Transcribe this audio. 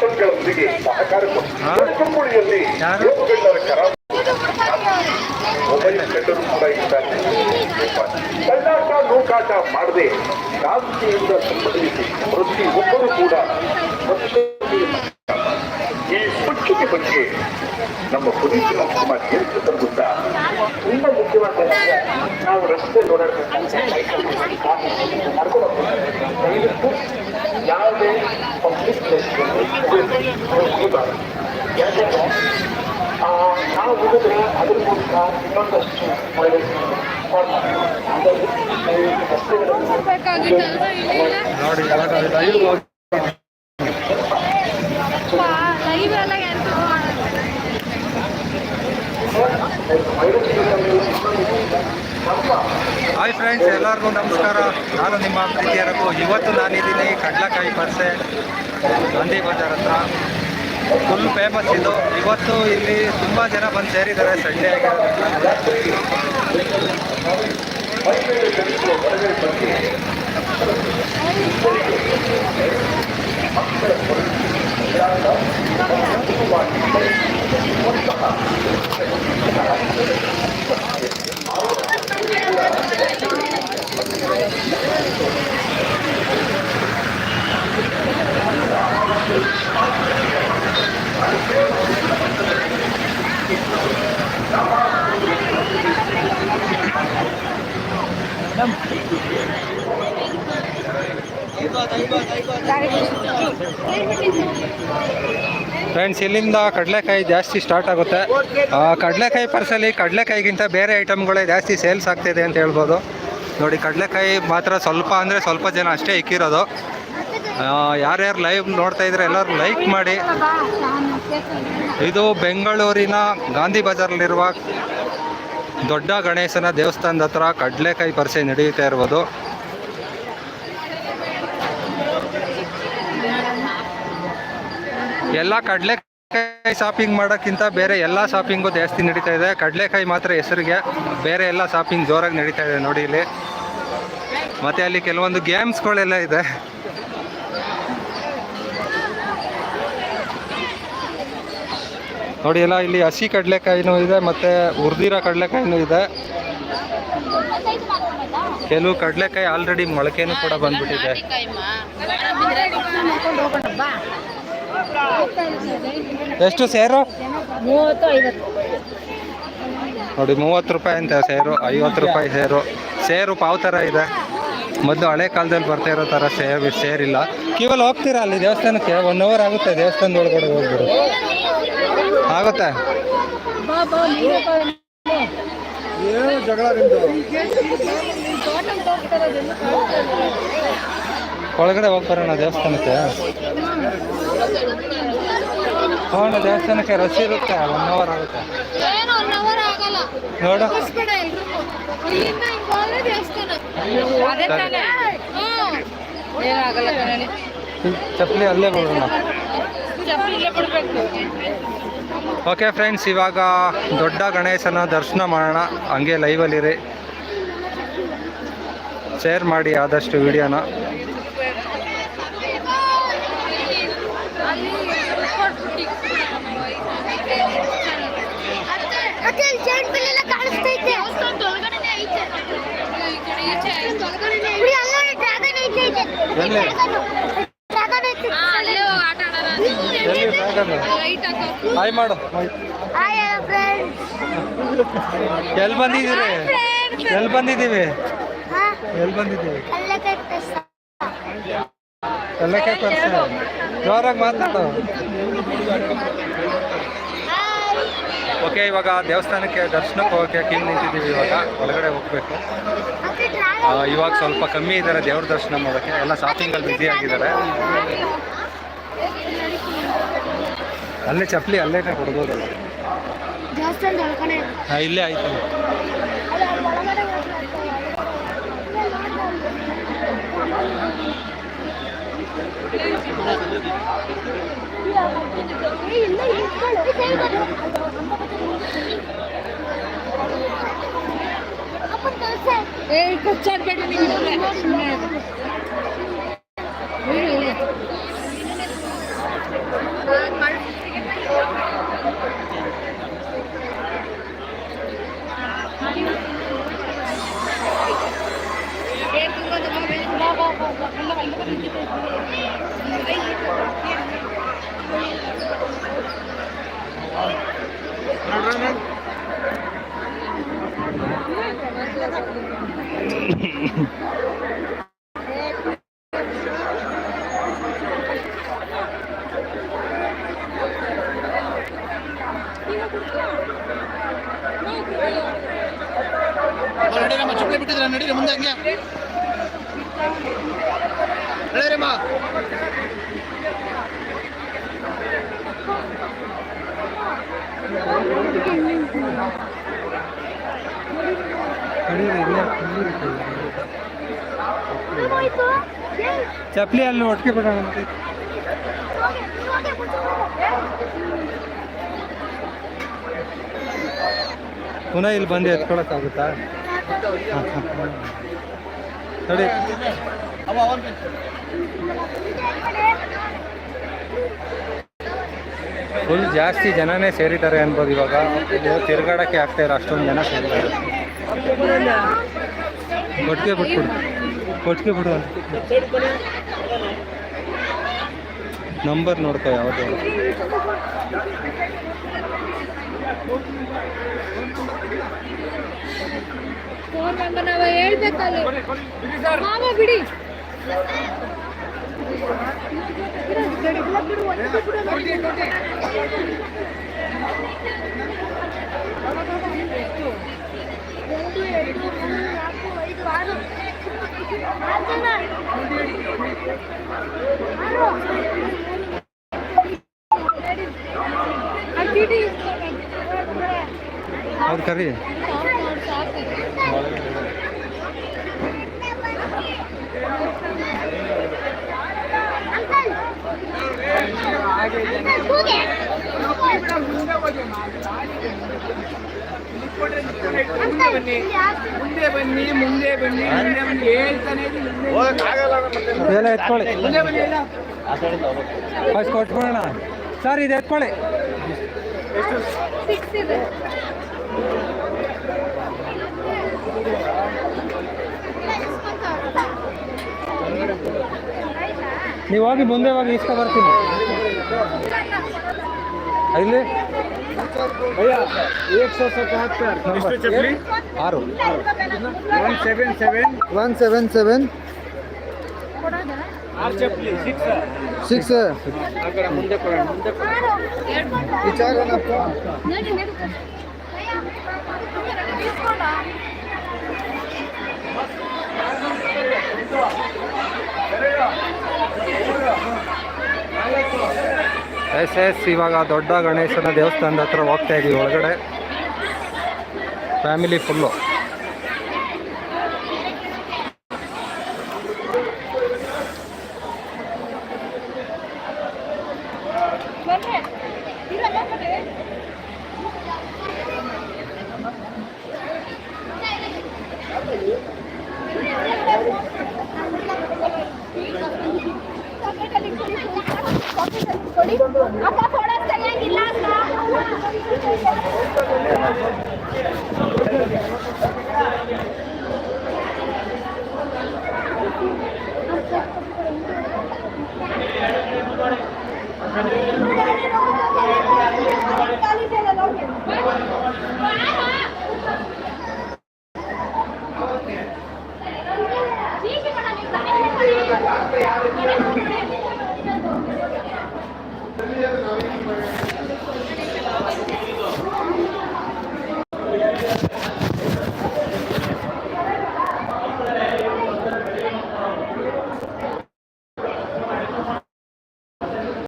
ಸಂಸ್ಥೆಗಳೊಂದಿಗೆ ಸಹಕಾರ ಯಾರು? ಯೋಗಗಣ್ಣರ ಕರ ಮೊಬೈಲ್ ಕೂಡ ಇದ್ದಾರೆ ಕಳ್ಳಾಟ ನೂಕಾಟ ಮಾಡದೆ ಶಾಂತಿಯಿಂದ ಸಂಬಂಧಿಸಿ ಪ್ರತಿ ಒಬ್ಬರು ಕೂಡ ಬಗ್ಗೆ ನಮ್ಮ ಪೊಲೀಸ್ ಕುಮಾರ್ ಹೇಳ್ತಿದ್ದ ಗೊತ್ತಾ ತುಂಬಾ ಮುಖ್ಯವಾದ ನಾವು ರಸ್ತೆ ನೋಡಬೇಕು. ದಯವಿಟ್ಟು ಯಾವುದೇ ಪಬ್ಲಿಕ್ ಯಾಕಂದ್ರೆ ನಾವು ಹೋಗಿದ್ರೆ ಅದ್ರ ಮೂಲಕ ಇನ್ನೊಂದಷ್ಟು ಒಳ್ಳೆ ಹಾಗಾಗಿ ದಯವಿಟ್ಟು ರಸ್ತೆಗಳಲ್ಲಿ ನೋಡಿ ಇವಾಗ ಲೈವ್ ಹೋಗಿ ಲೈವ್ ಎಲ್ಲ ಎಂತ ಹಾಯ್ ಫ್ರೆಂಡ್ಸ್ ಎಲ್ಲರಿಗೂ ನಮಸ್ಕಾರ. ನಾನು ನಿಮ್ಮ ಪ್ರೀತಿಯರಕ್ಕೂ ಇವತ್ತು ನಾನಿದ್ದೀನಿ ಕಡ್ಲಕಾಯಿ ಪರ್ಸೆ, ಗಾಂಧಿ ಬಜಾರ್ ಹತ್ರ. ಫುಲ್ ಫೇಮಸ್ ಇದು. ಇವತ್ತು ಇಲ್ಲಿ ತುಂಬ ಜನ ಬಂದು ಸೇರಿದ್ದಾರೆ ಸಂಡೇ ಫ್ರೆಂಡ್ಸ್, ಇಲ್ಲಿಂದ ಕಡಲೆಕಾಯಿ ಜಾಸ್ತಿ ಸ್ಟಾರ್ಟ್ ಆಗುತ್ತೆ. ಕಡಲೆಕಾಯಿ ಪರ್ಸಲ್ಲಿ ಕಡಲೆಕಾಯಿಗಿಂತ ಬೇರೆ ಐಟಮ್ಗಳೇ ಜಾಸ್ತಿ ಸೇಲ್ಸ್ ಆಗ್ತಿದೆ ಅಂತ ಹೇಳ್ಬೋದು. ನೋಡಿ, ಕಡಲೆಕಾಯಿ ಮಾತ್ರ ಸ್ವಲ್ಪ ಅಂದರೆ ಸ್ವಲ್ಪ ಜನ ಅಷ್ಟೇ ಇಕ್ಕಿರೋದು. ಯಾರ್ಯಾರು ಲೈವ್ ನೋಡ್ತಾ ಇದ್ರೆ ಎಲ್ಲರೂ ಲೈಕ್ ಮಾಡಿ. ಇದು ಬೆಂಗಳೂರಿನ ಗಾಂಧಿ ಬಜಾರ್ನಲ್ಲಿರುವ ದೊಡ್ಡ ಗಣೇಶನ ದೇವಸ್ಥಾನದ ಹತ್ರ ಕಡಲೆಕಾಯಿ ಪರಿಸೆ ನಡೆಯುತ್ತಾ ಇರ್ಬೋದು. ಎಲ್ಲ ಕಡಲೆಕಾಯಿ ಶಾಪಿಂಗ್ ಮಾಡೋಕ್ಕಿಂತ ಬೇರೆ ಎಲ್ಲ ಶಾಪಿಂಗು ಜಾಸ್ತಿ ನಡೀತಾ ಇದೆ. ಕಡಲೆಕಾಯಿ ಮಾತ್ರ ಹೆಸರಿಗೆ ಬೇರೆ ಎಲ್ಲ ಶಾಪಿಂಗ್ ಜೋರಾಗಿ ನಡೀತಾ ಇದೆ ನೋಡಿ ಇಲ್ಲಿ. ಮತ್ತೆ ಅಲ್ಲಿ ಕೆಲವೊಂದು ಗೇಮ್ಸ್ಗಳೆಲ್ಲ ಇದೆ. ನೋಡಿ ಎಲ್ಲ ಇಲ್ಲಿ ಹಸಿ ಕಡಲೆಕಾಯಿನೂ ಇದೆ, ಮತ್ತೆ ಹುರಿದಿರೋ ಕಡಲೆಕಾಯಿನೂ ಇದೆ. ಕೆಲವು ಕಡಲೆಕಾಯಿ ಆಲ್ರೆಡಿ ಮೊಳಕೆನೂ ಕೂಡ ಬಂದ್ಬಿಟ್ಟಿದೆ. ಎಷ್ಟು ಸೇರು? ನೋಡಿ ಮೂವತ್ತು ರೂಪಾಯಿ ಅಂತ ಸೇರು ಐವತ್ತು ರೂಪಾಯಿ ಸೇರು. ಸೇರು ಪಾವ್ ಥರ ಇದೆ. ಮೊದಲು ಹಳೆ ಕಾಲದಲ್ಲಿ ಬರ್ತಾ ಇರೋ ಥರ ಸೇರ್ ಸೇರಿಲ್ಲ. ಕೇವಲ ಹೋಗ್ತೀರಾ ಅಲ್ಲಿ ದೇವಸ್ಥಾನಕ್ಕೆ? ಒನ್ ಅವರ್ ಆಗುತ್ತೆ ದೇವಸ್ಥಾನದ ಒಳಗಡೆ ಹೋಗ್ಬಿಡು. ಆಗುತ್ತೆ? ಒಳಗಡೆ ಹೋಗ್ಬರೋಣ ನೀವೇ ಹೋಗೋಣ ದೇವಸ್ಥಾನಕ್ಕೆ ರಶ್ ಇರುತ್ತೆ ಒನ್ ಅವರ್ ಆಗುತ್ತೆ. ನೋಡು. ಚಪ್ಪಲಿ ಅಲ್ಲೇ ಬಿಡೋಣ ಚಪ್ಪಲಿ ಇಲ್ಲೇ ಬಿಡ್ಬೇಕು. ಓಕೆ ಫ್ರೆಂಡ್ಸ್ ಇವಾಗ ದೊಡ್ಡ ಗಣೇಶನ ದರ್ಶನ ಮಾಡೋಣ. ಹಂಗೆ ಲೈವಲ್ಲಿರಿ ಶೇರ್ ಮಾಡಿ ಆದಷ್ಟು ವಿಡಿಯೋನ ಮತ್ತೆ ಅಲ್ಲಿ ಜೈಂಟ್ ಬಿಲ್ ಎಲ್ಲ ಕಾಣಿಸ್ತೈತೆ ಬಿಡಿ, ಅಲ್ಲೊಂದು dragon ಐತೆ ಇದೆ. ಎಲ್ಲಿ? Dragon ಐತೆ. ಎಲ್ಲಿ ಡ್ರ್ಯಾಗನ್ ಹಾಯ್ ಮಾಡು Hi, hello friends. ಎಲ್ಲಿ ಬಂದಿದ್ದೀರಿ ಎಲ್ಲಿ ಬಂದಿದ್ದೀವಿ ಹಾ? ಎಲ್ಲಿ ಬಂದಿದ್ದೀವಿ. ಎಲ್ಲಕ್ಕೆ ಕೊಡ್ಸ ಜೋರಾಗಿ ಮಾತಾಡು. ಓಕೆ ಇವಾಗ ದೇವಸ್ಥಾನಕ್ಕೆ ದರ್ಶನಕ್ಕೆ ಹೋಗೋಕೆ ಕಿಂಗ್ ನಿಂತಿದ್ದೀವಿ ಇವಾಗ ಒಳಗಡೆ ಹೋಗ್ಬೇಕು ಇವಾಗ ಸ್ವಲ್ಪ ಕಮ್ಮಿ ಇದ್ದಾರೆ ದೇವ್ರ ದರ್ಶನ ಮಾಡೋಕ್ಕೆ. ಎಲ್ಲ ಶಾಪಿಂಗಲ್ಲಿ ಬ್ಯುಸಿ ಆಗಿದ್ದಾರೆ. ಅಲ್ಲೇ ಚಪ್ಪಲಿ ಅಲ್ಲೇ ಇದೆ. ಹಾಂ, ಇಲ್ಲೇ ಆಯ್ತು. এই কোচার বেডে নিয়ে Thank you. ನಡೀರಿ ಮುಂದೆ ಹಂಗೆ ಹೇಳಿರಿಮ್ಮ Thank you. ಚಪ್ಲಿ ಅಲ್ಲಿ ಒಟ್ಟಿಗೆ ಬಿಡೋಣ ಪುನಃ ಇಲ್ಲಿ ಬಂದು ಎತ್ಕೊಳಕ್ಕಾಗುತ್ತಾ? ನೋಡಿ ಫುಲ್ ಜಾಸ್ತಿ ಜನನೇ ಸೇರಿದ್ದಾರೆ ಅನ್ಬೋದು ಇವಾಗ. ಇಲ್ಲಿ ತಿರ್ಗಾಡಕ್ಕೆ ಆಗ್ತಾ ಇರೋ ಅಷ್ಟೊಂದು ಜನ ಸೇರಿದ್ದಾರೆ. ಒಟ್ಟಿಗೆ ಬಿಟ್ಬಿಡು ಕೊಟ್ಟಿಗೆ ಬಿಡು ನಂಬರ್ ನೋಡ್ಕೋ ಯಾವುದು ಬಿಡಿ ಒಂದು ಎರಡು ಮೂರು ನಾಲ್ಕು ಐದು ಆರು ಆರು ಜನ ಆರು ಆ ಚೀಟಿ ಅವ್ರು ಕರಿ. ಮುಂದೆ ಬನ್ನಿ ಮುಂದೆ ಎತ್ಕೊಳ್ಳಿ ಕೊಟ್ಬಿಡೋಣ. ಸರ್ ಇದು ಎತ್ಕೊಳ್ಳಿ. ನೀವು ಹೋಗಿ ಮುಂದೆ ಹೋಗಿ ಇಷ್ಟ ಬರ್ತೀನಿ. ಇಲ್ಲಿ? ಆರು. One seven seven one seven seven R ಚಪ್ಲಿ ಸಿಕ್ಸ್ ಮುಂದೆ ವಿಚಾರ ಎಸ್ ಎಸ್ ಇವಾಗ ದೊಡ್ಡ ಗಣೇಶನ ದೇವಸ್ಥಾನದ ಹತ್ರ ಹೋಗ್ತಾ ಇದೀವಿ ಒಳಗಡೆ. Family full Thank you.